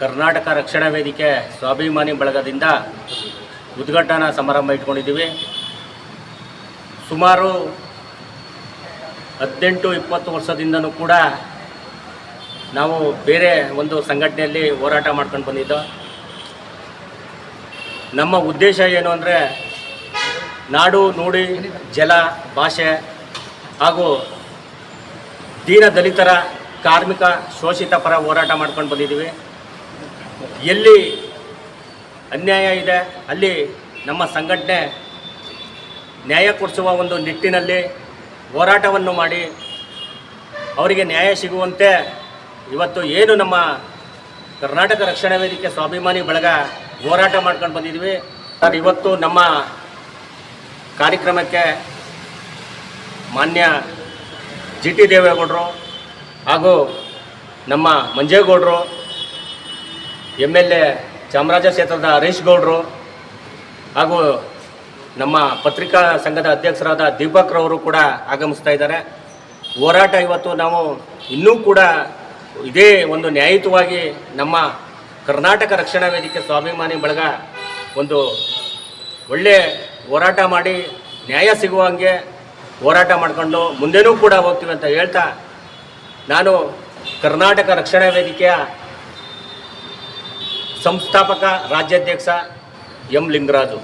ಕರ್ನಾಟಕ ರಕ್ಷಣಾ ವೇದಿಕೆ ಸ್ವಾಭಿಮಾನಿ ಬಳಗದಿಂದ ಉದ್ಘಾಟನಾ ಸಮಾರಂಭ ಇಟ್ಕೊಂಡಿದ್ದೀವಿ. ಸುಮಾರು ಹದಿನೆಂಟು ಇಪ್ಪತ್ತು ವರ್ಷದಿಂದನೂ ಕೂಡ ನಾವು ಬೇರೆ ಒಂದು ಸಂಘಟನೆಯಲ್ಲಿ ಹೋರಾಟ ಮಾಡ್ಕೊಂಡು ಬಂದಿದ್ದೋ. ನಮ್ಮ ಉದ್ದೇಶ ಏನು ಅಂದರೆ ನಾಡು, ನುಡಿ, ಜಲ, ಭಾಷೆ ಹಾಗೂ ದೀನ ದಲಿತರ ಕಾರ್ಮಿಕ ಶೋಷಿತ ಪರ ಹೋರಾಟ ಮಾಡ್ಕೊಂಡು ಬಂದಿದ್ದೀವಿ. ಎಲ್ಲಿ ಅನ್ಯಾಯ ಇದೆ, ಅಲ್ಲಿ ನಮ್ಮ ಸಂಘಟನೆ ನ್ಯಾಯ ಕೊಡಿಸುವ ಒಂದು ನಿಟ್ಟಿನಲ್ಲಿ ಹೋರಾಟವನ್ನು ಮಾಡಿ ಅವರಿಗೆ ನ್ಯಾಯ ಸಿಗುವಂತೆ ಇವತ್ತು ಏನು ನಮ್ಮ ಕರ್ನಾಟಕ ರಕ್ಷಣಾ ವೇದಿಕೆ ಸ್ವಾಭಿಮಾನಿ ಬಳಗ ಹೋರಾಟ ಮಾಡ್ಕೊಂಡು ಬಂದಿದ್ದೀವಿ. ಸರ್ ಇವತ್ತು ನಮ್ಮ ಕಾರ್ಯಕ್ರಮಕ್ಕೆ ಮಾನ್ಯ ಜಿ ಟಿ ದೇವೇಗೌಡರು ಹಾಗೂ ನಮ್ಮ ಮಂಜೇಗೌಡರು ಎಂ ಎಲ್ ಎ ಚಾಮರಾಜ ಕ್ಷೇತ್ರದ ಹರೀಶ್ ಗೌಡರು ಹಾಗೂ ನಮ್ಮ ಪತ್ರಿಕಾ ಸಂಘದ ಅಧ್ಯಕ್ಷರಾದ ದೀಪಕ್ ರವರು ಕೂಡ ಆಗಮಿಸ್ತಾ ಇದ್ದಾರೆ. ಹೋರಾಟ ಇವತ್ತು ನಾವು ಇನ್ನೂ ಕೂಡ ಇದೇ ಒಂದು ನ್ಯಾಯಯುತವಾಗಿ ನಮ್ಮ ಕರ್ನಾಟಕ ರಕ್ಷಣಾ ವೇದಿಕೆ ಸ್ವಾಭಿಮಾನಿ ಬಳಗ ಒಂದು ಒಳ್ಳೆ ಹೋರಾಟ ಮಾಡಿ ನ್ಯಾಯ ಸಿಗುವ ಹಂಗೆ ಹೋರಾಟ ಮಾಡಿಕೊಂಡು ಮುಂದೆನೂ ಕೂಡ ಹೋಗ್ತೀವಿ ಅಂತ ಹೇಳ್ತಾ ನಾನು ಕರ್ನಾಟಕ ರಕ್ಷಣಾ ವೇದಿಕೆಯ ಸಂಸ್ಥಾಪಕ ರಾಜ್ಯಾಧ್ಯಕ್ಷ ಎಂ ಲಿಂಗರಾಜು.